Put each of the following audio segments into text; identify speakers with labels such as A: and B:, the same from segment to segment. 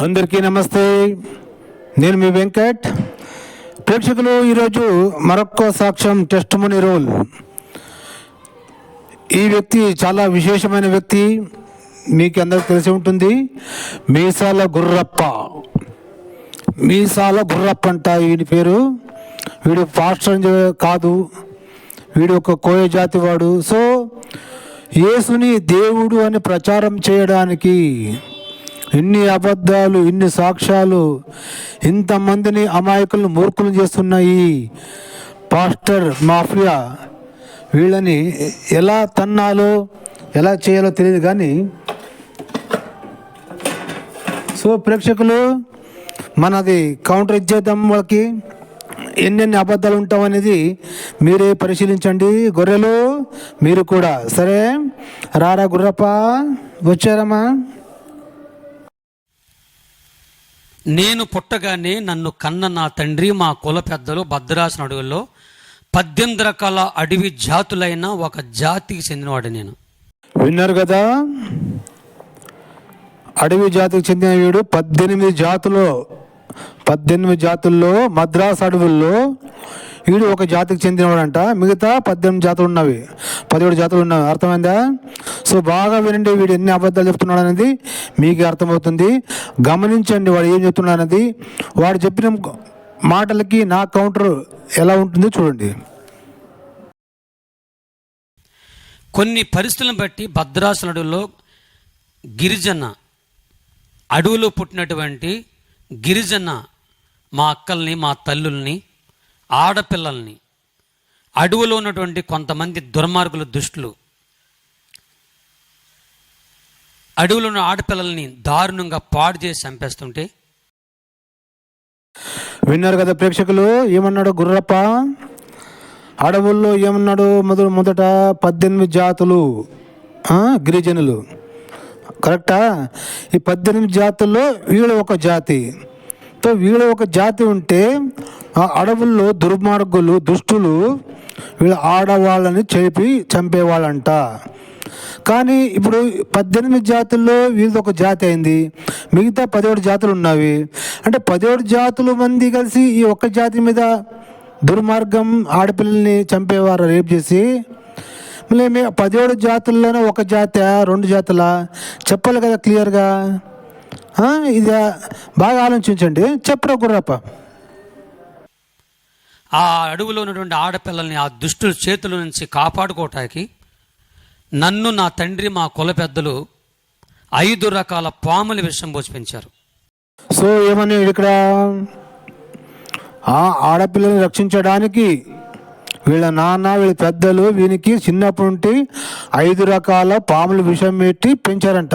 A: అందరికీ నమస్తే. నేను మీ వెంకట్. ప్రేక్షకులు ఈరోజు మరొక్క సాక్ష్యం టెస్ట్ మనీ రోల్ ఈ వ్యక్తి చాలా విశేషమైన వ్యక్తి. మీకు అందరికి తెలిసి ఉంటుంది. మీసాల గుర్రప్ప. మీసాల గుర్రప్ప అంట వీడి పేరు. వీడు పాస్టర్ కాదు. వీడు ఒక కోయ జాతి వాడు సో యేసుని దేవుడు అని ప్రచారం చేయడానికి ఇన్ని అబద్ధాలు ఇన్ని సాక్ష్యాలు ఇంతమందిని అమాయకులను మూర్ఖులు చేస్తున్నాయి పాస్టర్ మాఫియా వీళ్ళని ఎలా తన్నాలో ఎలా చేయాలో తెలియదు కానీ సో ప్రేక్షకులు మనది కౌంటర్ ఇచ్చేద్దాం వాళ్ళకి. ఎన్నెన్ని అబద్ధాలు ఉంటాం అనేది మీరే పరిశీలించండి. గొర్రెలు మీరు కూడా. సరే? రారా గుర్రప్ప? వచ్చారమ్మా?
B: నేను పుట్టగానే నన్ను కన్న నా తండ్రి మా కుల పెద్దలు భద్రాసన అడవుల్లో పద్దెనిమిది రకాల అడవి జాతులైన ఒక జాతికి చెందినవాడు నేను.
A: విన్నారు కదా? అడవి జాతికి చెందిన వీడు పద్దెనిమిది జాతులు పద్దెనిమిది జాతుల్లో మద్రాస్ అడవుల్లో వీడు ఒక జాతికి చెందినవాడంట. మిగతా పద్దెనిమిది జాతులు ఉన్నవి. పదిహేడు జాతులు ఉన్నవి. అర్థమైందా? సో బాగా వినండి వీడు ఎన్ని అబద్ధాలు చెప్తున్నాడు అనేది మీకు అర్థమవుతుంది. గమనించండి వాడు ఏం చెప్తున్నాడు అనేది. వాడు చెప్పిన మాటలకి నా కౌంటర్ ఎలా ఉంటుందో చూడండి.
B: కొన్ని పరిస్థితులను బట్టి భద్రాసుల అడవుల్లో గిరిజన అడవులో పుట్టినటువంటి గిరిజన మా అక్కల్ని మా తల్లుల్ని ఆడపిల్లల్ని అడవిలో ఉన్నటువంటి కొంతమంది దుర్మార్గులు దుష్టులు అడవిలో ఉన్న ఆడపిల్లల్ని దారుణంగా పాడు చేసి చంపేస్తుంటే
A: విన్నారు కదా ప్రేక్షకులు ఏమన్నాడు గుర్రప్ప? అడవుల్లో ఏమన్నాడు మొదట మొదట పద్దెనిమిది జాతులు గిరిజనులు. కరెక్టా? ఈ పద్దెనిమిది జాతుల్లో వీళ్ళు ఒక జాతి. తో వీళ్ళ ఒక జాతి ఉంటే ఆ అడవుల్లో దుర్మార్గులు దుష్టులు వీళ్ళ ఆడవాళ్ళని చేపి చంపేవాళ్ళంట. కానీ ఇప్పుడు పద్దెనిమిది జాతుల్లో వీళ్ళది ఒక జాతి అయింది. మిగతా పదిహేడు జాతులు ఉన్నవి. అంటే పదిహేడు జాతులు మంది కలిసి ఈ ఒక్క జాతి మీద దుర్మార్గం ఆడపిల్లల్ని చంపేవారు రేపు చేసి? మళ్ళీ పదిహేడు జాతుల్లోనే ఒక జాతి రెండు జాతుల? చెప్పాలి కదా క్లియర్గా. ఇది బాగా ఆలోచించండి. చెప్పరా గుర్రప్ప.
B: ఆ అడవిలో ఉన్నటువంటి ఆడపిల్లల్ని ఆ దుష్టుల చేతుల నుంచి కాపాడుకోవటానికి నన్ను నా తండ్రి మా కుల పెద్దలు ఐదు రకాల పాముల విషం పోసి పెంచారు.
A: సో ఏమని ఇక్కడ ఆ ఆడపిల్లని రక్షించడానికి వీళ్ళ నాన్న వీళ్ళ పెద్దలు వీనికి చిన్నప్పటి నుండి ఐదు రకాల పాములు విషం పెట్టి పెంచారంట.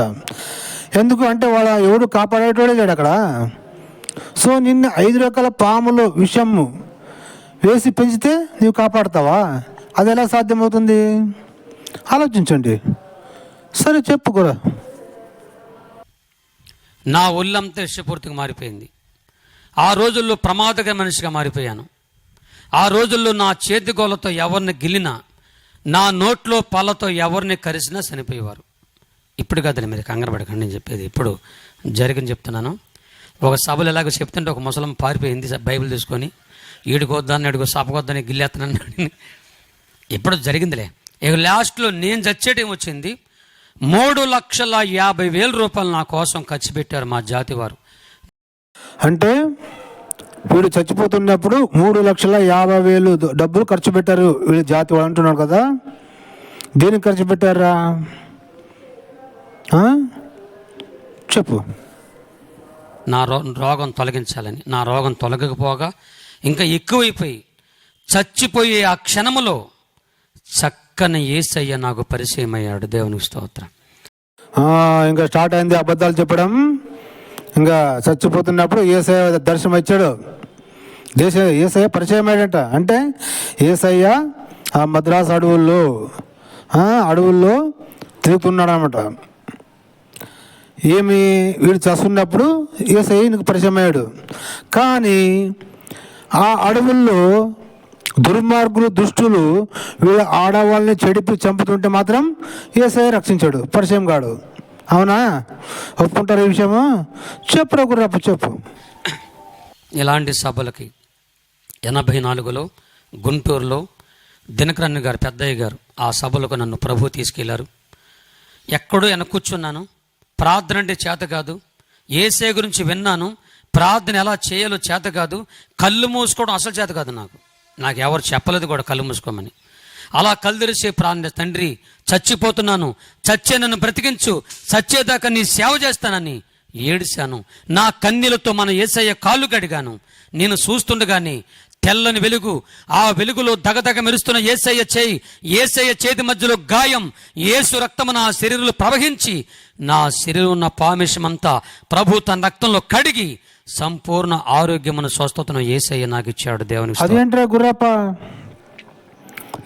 A: ఎందుకు అంటే వాళ్ళ ఎవడు కాపాడేటోడే లేడు అక్కడ. సో నిన్ను ఐదు రకాల పాములు విషము వేసి పెంచితే నీవు కాపాడతావా? అది ఎలా సాధ్యమవుతుంది? ఆలోచించండి. సరే చెప్పు కూడా.
B: నా ఒళ్ళంతా ఇష్టపూర్తిగా మారిపోయింది. ఆ రోజుల్లో ప్రమాదక మనిషిగా మారిపోయాను. ఆ రోజుల్లో నా చేతిగోలతో ఎవరిని గిల్లినా నా నోట్లో పళ్ళతో ఎవరిని కరిసినా చనిపోయేవారు. ఇప్పుడు కాదు మీరు కంగారు పడకండి నేను చెప్పేది ఇప్పుడు జరిగింది చెప్తున్నాను. ఒక సభలు ఎలాగో చెప్తుంటే ఒక ముసలం పారిపోయింది బైబిల్ తీసుకొని. ఈడుకోద్దాన్ని అడుగు సాపకొద్దని గిల్లేస్తున్నాను ఇప్పుడు జరిగిందిలే. ఇక లాస్ట్లో నేను చచ్చేటం వచ్చింది. మూడు లక్షల యాభై వేల రూపాయలు నా కోసం ఖర్చు పెట్టారు మా జాతి వారు
A: అంటే వీడు చచ్చిపోతున్నప్పుడు మూడు లక్షల యాభై వేలు డబ్బులు ఖర్చు పెట్టారు వీళ్ళు జాతి వాళ్ళు అంటున్నారు కదా. దేనికి ఖర్చు పెట్టారా? చెప్పు.
B: నా రో రోగం తొలగించాలని. నా రోగం తొలగకపోగా ఇంకా ఎక్కువైపోయి చచ్చిపోయే ఆ క్షణములో చక్కని ఏసయ్య నాకు పరిచయం అయ్యాడు దేవునికి స్తోత్రం.
A: ఇంకా స్టార్ట్ అయింది అబద్ధాలు చెప్పడం. ఇంకా చచ్చిపోతున్నప్పుడు ఏసయ్య దర్శనం ఇచ్చాడు దేశ ఏసయ్య పరిచయం అయ్యాడంట అంటే ఏసయ్య ఆ మద్రాసు అడవుల్లో అడవుల్లో తిరుగుతున్నాడు అనమాట ఏమి వీడు చస్తున్నప్పుడు ఏసయ్య నీకు పరిచయం అయ్యాడు కానీ ఆ అడవుల్లో దుర్మార్గులు దుష్టులు వీళ్ళ ఆడవాళ్ళని చెడిపి చంపుతుంటే మాత్రం ఏసఐ రక్షించాడు పరిచయం కాడు. అవునా? ఒప్పుకుంటారు ఈ విషయము? చెప్పు రా చెప్పు.
B: ఇలాంటి సభలకి ఎనభై నాలుగులో గుంటూరులో దినకరన్ గారు పెద్దయ్య గారు ఆ సభలకు నన్ను ప్రభు తీసుకెళ్ళారు. ఎక్కడో వెనక కూర్చున్నాను. ప్రార్థన అంటే చేత కాదు. ఏసే గురించి విన్నాను. ప్రార్థన ఎలా చేయాలో చేత కాదు. కళ్ళు మూసుకోవడం అసలు చేత కాదు నాకు. నాకు ఎవరు చెప్పలేదు కూడా కళ్ళు మూసుకోమని. అలా కళ్ళు తెరిచే ప్రార్థన తండ్రి చచ్చిపోతున్నాను. చచ్చే నన్ను బ్రతికించు. చచ్చేదాకా నీ సేవ చేస్తానని ఏడిశాను. నా కన్నీలతో మన ఏసయ్య కాళ్ళు కడిగాను. నేను చూస్తుండగానే తెల్లని వెలుగు ఆ వెలుగులో దగదగ మెరుస్తున్న ఏసయ్య చేయి ఏసయ్య చేతి మధ్యలో గాయం. ఏసు రక్తము నా శరీరంలో ప్రవహించి నా శరీరం ఉన్న పామిషమంతా ప్రభు తన రక్తంలో కడిగి సంపూర్ణ ఆరోగ్యమును స్వస్థతను ఏసయ్య నాకు ఇచ్చాడు దేవునికి
A: అదేంట్రా గుర్రప్ప?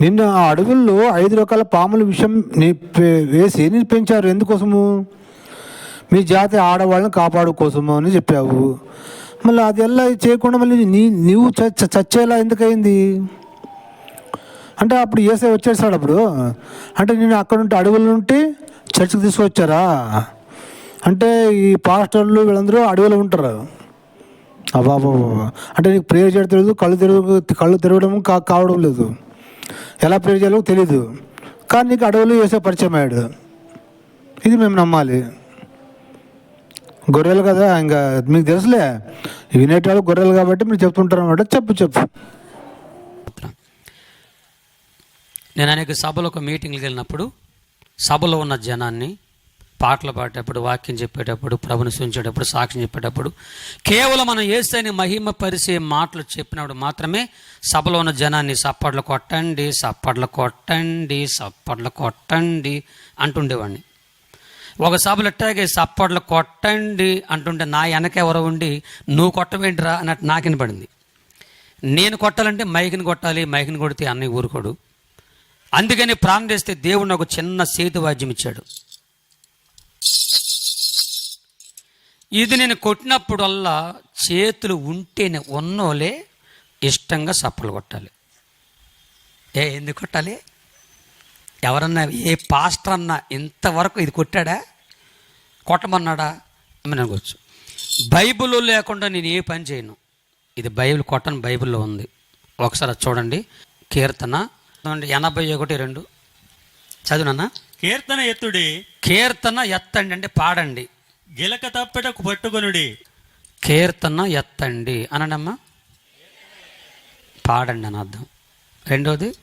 A: నిన్ను ఆ అడవుల్లో ఐదు రకాల పాముల విషం నీ పే- వేసి నేను పెంచారు. ఎందుకోసము? మీ జాతి ఆడవాళ్ళని కాపాడుకోసము అని చెప్పావు. మళ్ళీ అది ఎలా చేయకుండా మళ్ళీ నీ నీవు చ- చచ్చేలా ఎందుకయింది? అంటే అప్పుడు ఏసై వచ్చేసాడు అప్పుడు. అంటే నేను అక్కడ ఉంటే అడవుల నుండి చర్చికి తీసుకొచ్చారా? అంటే ఈ పాస్టర్లు వీళ్ళందరూ అడవిలో ఉంటారు. అబాబా అంటే నీకు ప్రేయర్ చేయడం తెలియదు కళ్ళు తెరవ కళ్ళు తెరవడం కా కావడం లేదు. ఎలా ప్రేయర్ చేయాలో తెలియదు కానీ నీకు అడవులు వేసే పరిచయం అయ్యాడు. ఇది మేము నమ్మాలి. గొర్రెలు కదా ఇంకా మీకు తెలుసులే. వినేటాలు గొర్రెలు కాబట్టి మీరు చెప్తుంటారు అనమాట చెప్పు చెప్పు.
B: నేను అనేక సభలకు మీటింగ్లకు వెళ్ళినప్పుడు సభలో ఉన్న జనాన్ని పాటలు పాడేటప్పుడు వాక్యం చెప్పేటప్పుడు ప్రభుని సూచించేటప్పుడు సాక్ష్యం చెప్పేటప్పుడు కేవలం మనం ఏసైని మహిమ పరిచే మాటలు చెప్పినప్పుడు మాత్రమే సభలో ఉన్న జనాన్ని సప్పట్లు కొట్టండి సప్పట్లు కొట్టండి సప్పట్లు కొట్టండి అంటుండేవాడిని. ఒక సభలు ఎట్టాగే సప్పట్లు కొట్టండి అంటుంటే నా వెనక ఎవరో ఉండి నువ్వు కొట్టవేంటిరా? అన్నట్టు నాకు వినపడింది. నేను కొట్టాలంటే మైకిని కొట్టాలి మైకిని కొడితే అన్నయ్య ఊరుకోడు. అందుకని ప్రాణం చేస్తే దేవుడు నాకు చిన్న సేతు వాద్యం ఇచ్చాడు. ఇది నేను కొట్టినప్పుడల్లా చేతులు ఉంటేనే ఉన్నోలే ఇష్టంగా సప్పలు కొట్టాలి. ఏ ఎందుకు కొట్టాలి? ఎవరన్నా ఏ పాస్టర్ అన్నా ఇంతవరకు ఇది కొట్టాడా? కొట్టమన్నాడా? అని అనుకోవచ్చు. బైబిల్లో లేకుండా నేను ఏ పని చేయను. ఇది బైబిల్ కొట్టని బైబిల్లో ఉంది. ఒకసారి చూడండి. కీర్తన ఎనభై ఒకటి రెండు. చదువునన్నా?
C: కీర్తన ఎత్తుడి.
B: కీర్తన ఎత్తండి అంటే పాడండి.
C: గిలక తప్పెటకు పట్టుకొనుడి.
B: కీర్తన ఎత్తండి. అనండమ్మా? పాడండి అని అర్థం. రెండోది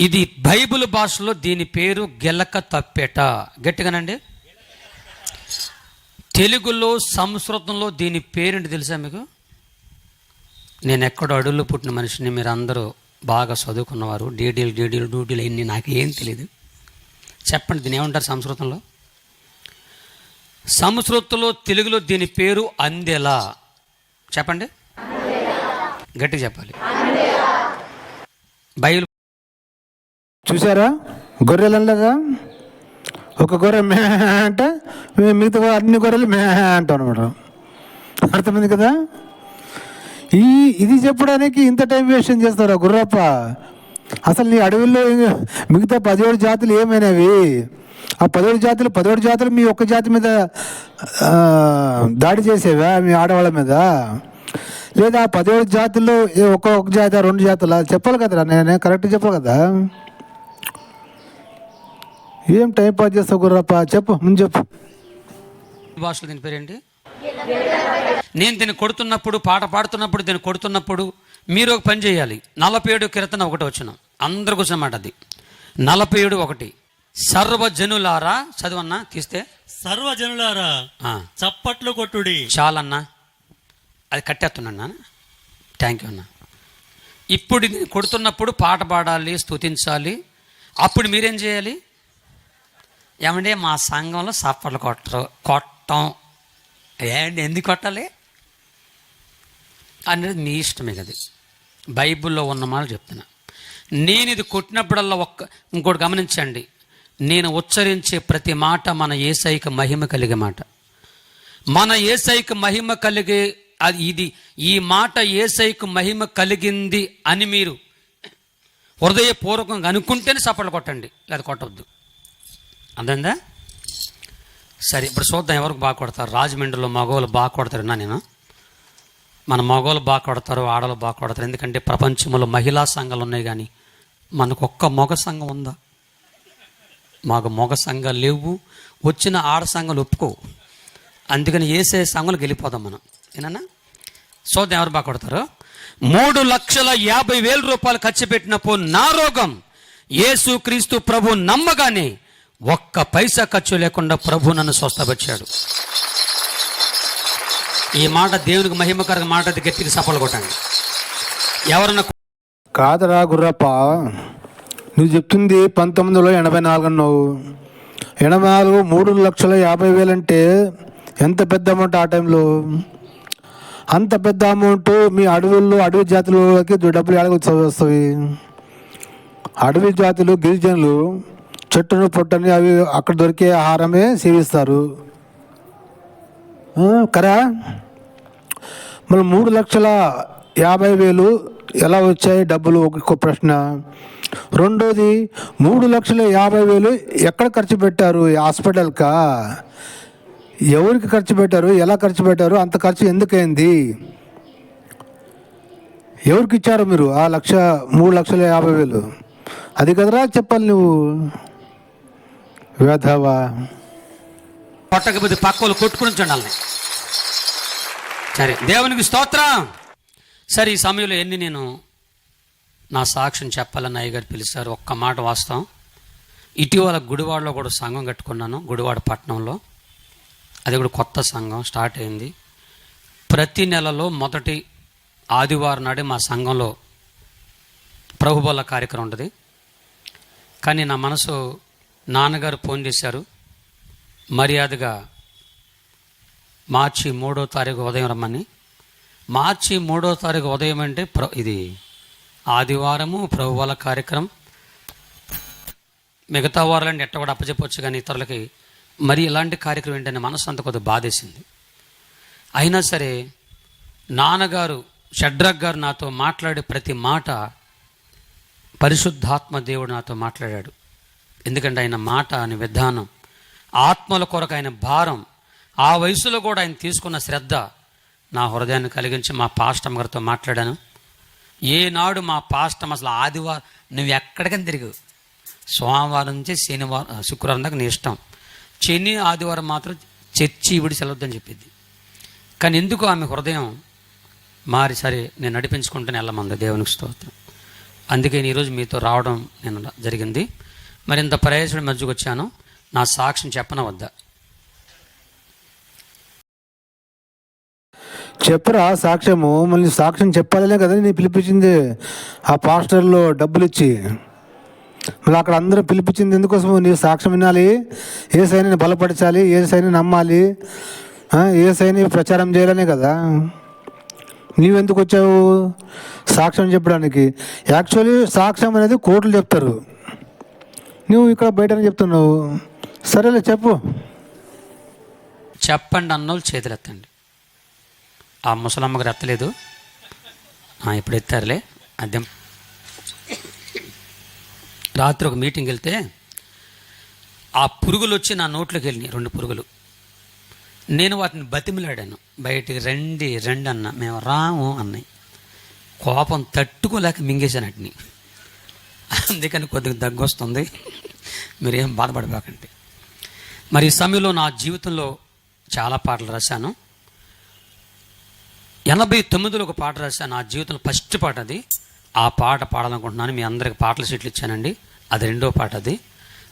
B: ఇది బైబిల్ భాషలో దీని పేరు గెలక తప్పెట. గట్టిగానండి. తెలుగులో సంస్కృతంలో దీని పేరేంటి తెలుసా మీకు? నేను ఎక్కడో అడవుల్లో పుట్టిన మనిషిని మీరు అందరూ బాగా చదువుకున్నవారు డీడీలు డీడీలు డ్యూటీలు అన్నీ నాకు ఏం తెలియదు చెప్పండి దీని ఏమంటారు సంస్కృతంలో? సంస్కృతంలో తెలుగులో దీని పేరు అందెలా. చెప్పండి. గట్టిగా చెప్పాలి. బయలు
A: చూసారా? గొర్రెలలాగా ఒక గొర్రె మే అంటే మిగతా అన్ని గొర్రెలు మే అంటాం అనమాట. అర్థమైంది కదా? ఈ ఇది చెప్పడానికి ఇంత టైం వేస్ట్ చేస్తారా గుర్రప్ప? అసలు నీ అడవుల్లో మిగతా పదిహేడు జాతులు ఏమైనవి? ఆ పదిహేడు జాతులు పదిహేడు జాతులు మీ ఒక్క జాతి మీద దాడి చేసేవా మీ ఆడవాళ్ళ మీద? లేదా ఆ పదిహేడు జాతుల్లో ఏ ఒక్క ఒక జాతి రెండు జాతుల? చెప్పాలి కదరా నేను కరెక్ట్ చెప్పాలి కదా? ఏం టైం పాస్ చేస్తావు గుర్రప్ప? చెప్పు ముందు చెప్పు.
B: భాషలు దీని పేరేంటి? నేను దీన్ని కొడుతున్నప్పుడు పాట పాడుతున్నప్పుడు దీన్ని కొడుతున్నప్పుడు మీరు ఒక పని చేయాలి. నలభై ఏడు కీర్తన ఒకటి వచ్చిన. అందరు కూర్చున్నమాట అది. నలభై ఏడు ఒకటి. సర్వజనులారా చదువన్నా తీస్తే?
C: సర్వజనులారా చప్పట్లు కొట్టుడి.
B: చాలన్నా. అది కట్టేస్తున్నాను థ్యాంక్ యూ అన్న. ఇప్పుడు కొడుతున్నప్పుడు పాట పాడాలి స్తుతించాలి. అప్పుడు మీరేం చేయాలి? ఏమంటే మా సంఘంలో సప్పట్లు కొట్టరు. కొట్టం. ఏంటి ఎందుకు కొట్టాలి? అనేది మీ ఇష్టమే కదా. బైబిల్లో ఉన్న మాట చెప్తున్నా. నేను ఇది కొట్టినప్పుడల్లా ఒక్క ఇంకోటి గమనించండి. నేను ఉచ్చరించే ప్రతి మాట మన ఏసైక మహిమ కలిగే మాట. మన ఏసైకి మహిమ కలిగే అది ఇది ఈ మాట ఏసైకి మహిమ కలిగింది అని మీరు హృదయపూర్వకంగా అనుకుంటేనే సఫలు కొట్టండి. లేదా కొట్టవద్దు అర్థందా సరే ఇప్పుడు చూద్దాం ఎవరికి బాగా కొడతారు. రాజమండ్రిలో మగవాళ్ళు బాగా కొడతారు. నా నేను. మన మగవాళ్ళు బాగా కొడతారు ఆడవాళ్ళు బాగా కొడతారు. ఎందుకంటే ప్రపంచంలో మహిళా సంఘాలు ఉన్నాయి కానీ మనకు ఒక్క మగ సంఘం ఉందా? మాకు మగ సంఘాలు లేవు. వచ్చిన ఆడ సంఘాలు ఒప్పుకోవు అందుకని వేసే సంఘాలు గెలిపోదాం మనం. ఏనన్నా చూద్దాం ఎవరు బాగా కొడతారు. మూడు లక్షల యాభై వేల రూపాయలు ఖర్చు పెట్టినప్పుడు నా రోగం. యేసు క్రీస్తు ప్రభు నమ్మగానే ఒక్క పైసా ఖర్చు లేకుండా ప్రభు నన్ను స్వస్థపరిచాడు. ఈ మాట దేవునికి మహిమకర మాట గట్టికి సఫలు కొట్టండి. ఎవరన్నా
A: కాదరా గుర్రప్ప నువ్వు చెప్తుంది పంతొమ్మిది వందల ఎనభై నాలుగు అన్నావు. ఎనభై నాలుగు మూడు లక్షల యాభై వేలు అంటే ఎంత పెద్ద అమౌంట్ ఆ టైంలో? అంత పెద్ద అమౌంట్ మీ అడవుల్లో అడవి జాతులకి డబ్బులు ఎలాగ వస్తాయి? అడవి జాతులు గిరిజనులు చెట్టును పొట్టని అవి అక్కడ దొరికే ఆహారమే సేవిస్తారు. కరా? మరి మూడు లక్షల యాభై వేలు ఎలా వచ్చాయి డబ్బులు? ఒక ప్రశ్న. రెండోది మూడు లక్షల యాభై వేలు ఎక్కడ ఖర్చు పెట్టారు? ఈ హాస్పిటల్కా? ఎవరికి ఖర్చు పెట్టారు? ఎలా ఖర్చు పెట్టారు? అంత ఖర్చు ఎందుకైంది? ఎవరికి ఇచ్చారు మీరు ఆ లక్ష మూడు లక్షల యాభై వేలు? అది కదరా చెప్పాలి నువ్వు? వేధవా.
B: కొట్టకపోతే పక్కలు కొట్టుకుని చూడాలి సరే దేవునికి స్తోత్రం. సరే ఈ సమయంలో ఎన్ని నేను నా సాక్ష్యం చెప్పాలని అయ్యగారు పిలిచారు. ఒక్క మాట వాస్తవం. ఇటీవల గుడివాడలో కూడా సంఘం కట్టుకున్నాను గుడివాడ పట్టణంలో. అది కూడా కొత్త సంఘం స్టార్ట్ అయింది. ప్రతి నెలలో మొదటి ఆదివారం నాడే మా సంఘంలో ప్రభుబల కార్యక్రమం ఉంటుంది. కానీ నా మనసు నాన్నగారు ఫోన్ చేశారు. మర్యాదగా మార్చి మూడో తారీఖు ఉదయం రమ్మని. మార్చి మూడో తారీఖు ఉదయం అంటే ప్ర ఇది ఆదివారము ప్రభువాల కార్యక్రమం. మిగతా వారాలంటే ఎట్ట కూడా అప్పచెప్పొచ్చు కానీ ఇతరులకి మరి ఇలాంటి కార్యక్రమం ఏంటనే మనసు అంత కొద్దిగా బాధేసింది. అయినా సరే నాన్నగారు షడ్రగ్ గారు నాతో మాట్లాడే ప్రతి మాట పరిశుద్ధాత్మ దేవుడు నాతో మాట్లాడాడు. ఎందుకంటే ఆయన మాట ఆయన విధానం ఆత్మల కొరకు ఆయన భారం ఆ వయసులో కూడా ఆయన తీసుకున్న శ్రద్ధ నా హృదయాన్ని కలిగించి మా పాస్టమ్ గారితో మాట్లాడాను. ఏనాడు మా పాస్టమ్ అసలు ఆదివారం నువ్వు ఎక్కడికైనా తిరిగి. సోమవారం నుంచి శనివారం శుక్రవారం దాకా నీ ఇష్టం. శని ఆదివారం మాత్రం చర్చి ఇవిడి సెలవుద్దని చెప్పింది కానీ ఎందుకు ఆమె హృదయం మారి సరే నేను నడిపించుకుంటూనే వెళ్ళమంది దేవునికి స్తోత్రం. అందుకే ఈరోజు మీతో రావడం నేను జరిగింది. మరింత ప్రయోజనం మధ్యకు వచ్చాను నా సాక్ష్యం చెప్పన వద్దా.
A: చెప్పరా సాక్ష్యము? మళ్ళీ సాక్ష్యం చెప్పాలనే కదా నీ పిలిపించింది. ఆ పాస్టర్లో డబ్బులు ఇచ్చి మళ్ళీ అక్కడ అందరూ పిలిపించింది ఎందుకోసం నీ సాక్ష్యం వినాలి. ఏ సైని బలపరచాలి? ఏ సైని నమ్మాలి? ఏ సైని ప్రచారం చేయాలనే కదా. నీవెందుకు వచ్చావు సాక్ష్యం చెప్పడానికి? యాక్చువల్లీ సాక్ష్యం అనేది కోర్టులు చెప్తారు. నువ్వు ఇక్కడ బయట చెప్తున్నావు. సరేలే చెప్పు.
B: చెప్పండి అన్నోళ్ళు చేతులు ఎత్తండి. ఆ ముసలమ్మ రెత్తలేదు ఇప్పుడు ఎత్తారులే. అద్దెం రాత్రి ఒక మీటింగ్ వెళ్తే ఆ పురుగులు వచ్చి నా నోట్లోకి వెళ్ళినాయి రెండు పురుగులు. నేను వాటిని బతిమిలాడాను. బయటికి రండి రండి అన్న. మేము రాము అన్నాయి కోపం తట్టుకోలేక మింగేశాను వాటిని. అందుకని కొద్దిగా దగ్గు వస్తుంది. మీరేం బాధపడబాకండి. మరి ఈ సమయంలో నా జీవితంలో చాలా పాటలు రాశాను. ఎనభై తొమ్మిదిలో ఒక పాట రాశాను నా జీవితంలో ఫస్ట్ పాట అది. ఆ పాట పాడాలనుకుంటున్నాను. మీ అందరికి పాటల సీట్లు ఇచ్చానండి. అది రెండో పాట అది.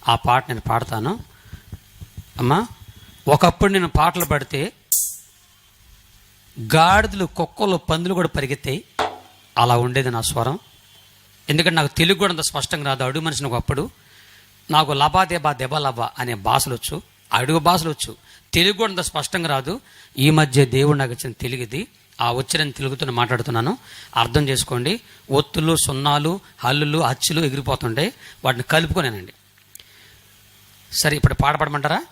B: ఆ పాట నేను పాడతాను. అమ్మా ఒకప్పుడు నేను పాటలు పాడితే గాడిదలు కుక్కలు పందులు కూడా పరిగెత్తాయి. అలా ఉండేది నా స్వరం. ఎందుకంటే నాకు తెలుగు కూడా అంత స్పష్టంగా రాదు. అడుగు మనిషిని ఒకప్పుడు నాకు లబా దెబా దెబ లబా అనే భాషలు వచ్చు అడుగు భాషలు వచ్చు తెలుగు కూడా అంత స్పష్టంగా రాదు. ఈ మధ్య దేవుడు నాకు ఇచ్చిన తెలుగుది ఆ వచ్చిన తెలుగుతో మాట్లాడుతున్నాను. అర్థం చేసుకోండి. ఒత్తులు సున్నాలు హల్లులు అచ్చులు ఎగిరిపోతుంటాయి వాటిని కలుపుకొనేనండి. సరే ఇప్పుడు పాట పాడమంటారా?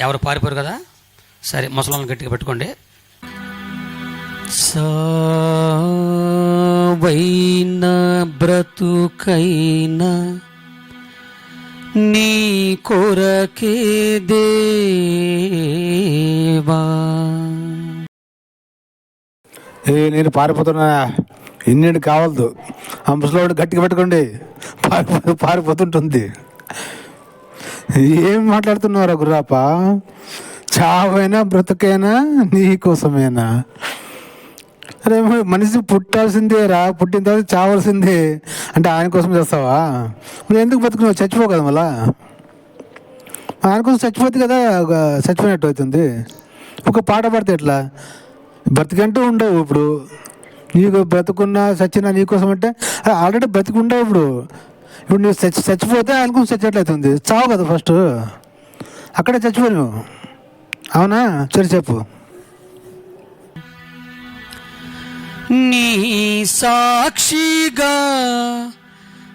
B: ఎవరు పారిపోరు కదా? సరే ముసలాలను గట్టిగా పెట్టుకోండి. సావైన బ్రతుకైనా నీ కొరకే దేవా.
A: ఏ నేను పారిపోతున్నా. ఇన్నిటి కావద్దు. ఆ ముసలోడు గట్టిగా పెట్టుకోండి. పారిపో పారిపోతుంటుంది. ఏం మాట్లాడుతున్నారా గుర్రాప చావైనా బ్రతుకైనా నీ కోసమేనా? అరే మనిషి పుట్టాల్సిందే రా పుట్టిన తర్వాత చావాల్సిందే. అంటే ఆయన కోసం చేస్తావా? నువ్వు ఎందుకు బతుకున్నావు? చచ్చిపోవు కదా మళ్ళా? ఆయన కోసం చచ్చిపోతే కదా చచ్చిపోయినట్టు అవుతుంది. ఒక పాట పాడితే ఎట్లా? బ్రతికంటూ ఉండవు ఇప్పుడు. నీకు బ్రతుకున్నా చచ్చినా నీకోసం అంటే ఆల్రెడీ బ్రతికుండవు ఇప్పుడు. ఇప్పుడు నువ్వు చచ్చి చచ్చిపోతే ఆయన కోసం చచ్చేట్లయితుంది చావు కదా ఫస్ట్. అక్కడే చచ్చిపో నువ్వు అవునా? సరే చెప్పు.
B: నీ సాక్షిగా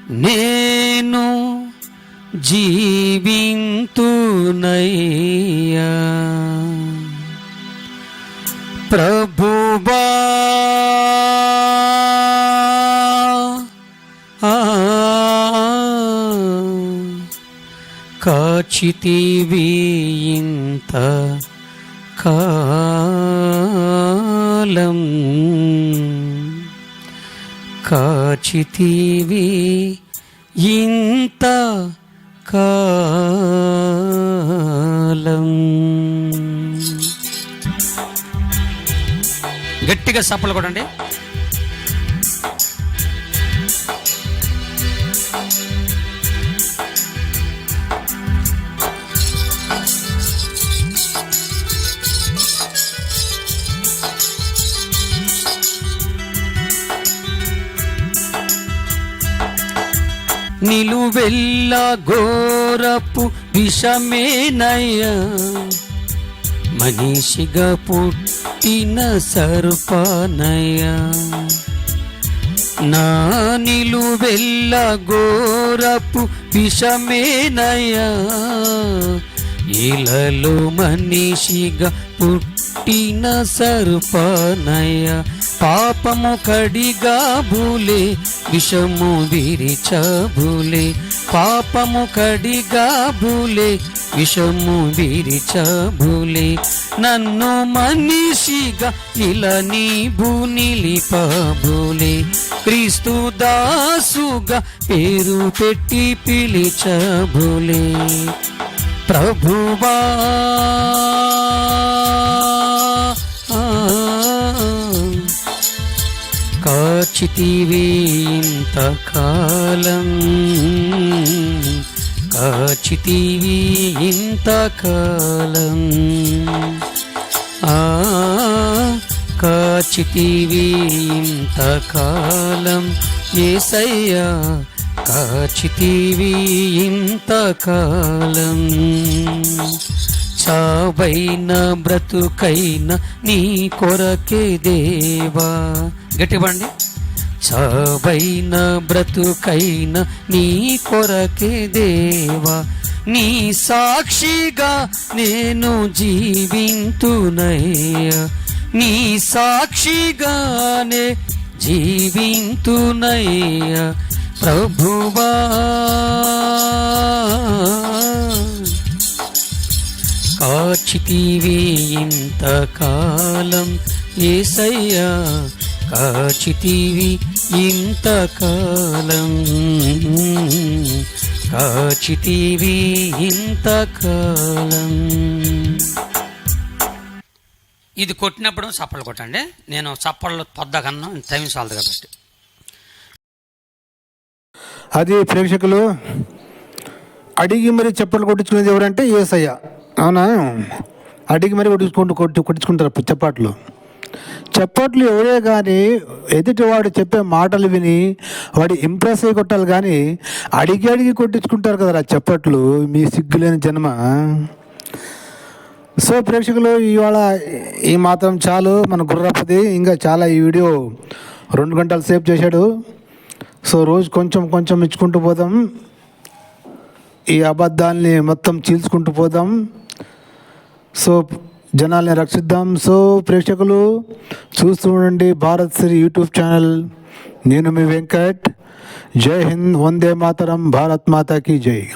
B: నేను జీవింతునయ్యా. ప్రభువా ఆ, కాచితివి ఇంత కాలం కాచితివి ఇంత కాలం. గట్టిగా సప్పలు కొట్టండి. నిలువెల్ల ఘోరపు విషమేనయ్యా. మనిషిగా పుట్టిన సర్పనయ్యా. నా నిలువెల్ల ఘోరపు విషమేనయ్యా. ఇలలో మనిషిగా పుట్టిన సర్పనయ్య. పాపము కడిగా భూలే విషము విరిచబులే పాపము కడిగా భూలే విషము విరిచబులే నన్ను మనిషిగా ఇలా నీవు నిలిపబులే క్రీస్తు దాసుగా పేరు పెట్టి పిలిచబులే ప్రభువా కాచితివీంతకాలం. కాచితివీంతకాలం. ఆ కాచితివీంతకాలం. ఏసయ్యా కాచితివీంతకాలం. చావైన బ్రతుకైన నీ కొరకే దేవా. గట్టివ్వండి చావైన బ్రతుకైన నీ కొరకే దేవా. నీ సాక్షిగా నేను జీవింతునయ్యా. నీ సాక్షిగానే జీవింతునయ్యా. ప్రభువా. కాచితివి ఇంతకాలం ఏసయ్యా కాచితివి ఇంతకాలం. కాచితివి ఇంతకాలం. ఇది కొట్టినప్పుడు చప్పలు కొట్టండి. నేను చప్పళ్ళు పొద్దకన్నా టైం చాలదు కాబట్టి.
A: అది ప్రేక్షకులు అడిగి మరి చెప్పలు కొట్టించుకునేది ఎవరంటే ఏసయ్య. అవునా? అడిగి మరి కొట్టించుకుంటూ కొట్టి కొట్టించుకుంటారు చప్పట్లు చప్పట్లు ఎవరే కానీ ఎదుటివాడు చెప్పే మాటలు విని వాడి ఇంప్రెస్ అయ్యి కొట్టాలి కానీ అడిగి అడిగి కొట్టించుకుంటారు కదా ఆ చప్పట్లు. మీ సిగ్గులేని జన్మ. సో ప్రేక్షకులు ఇవాళ ఈ మాత్రం చాలు. మన గుర్రపతి ఇంకా చాలా ఈ వీడియో రెండు గంటలు సేవ్ చేశాడు. సో రోజు కొంచెం కొంచెం ఇచ్చుకుంటూ పోదాం. ఈ అబద్ధాల్ని మొత్తం చీల్చుకుంటూ పోదాం. సో జనాల్ని రక్షిద్దాం. సో ప్రేక్షకులు చూస్తూ ఉండండి భారత్ శ్రీ యూట్యూబ్ ఛానల్. నేను మీ వెంకట్. జై హింద్ వందే మాతరం భారత్ మాతాకి జై.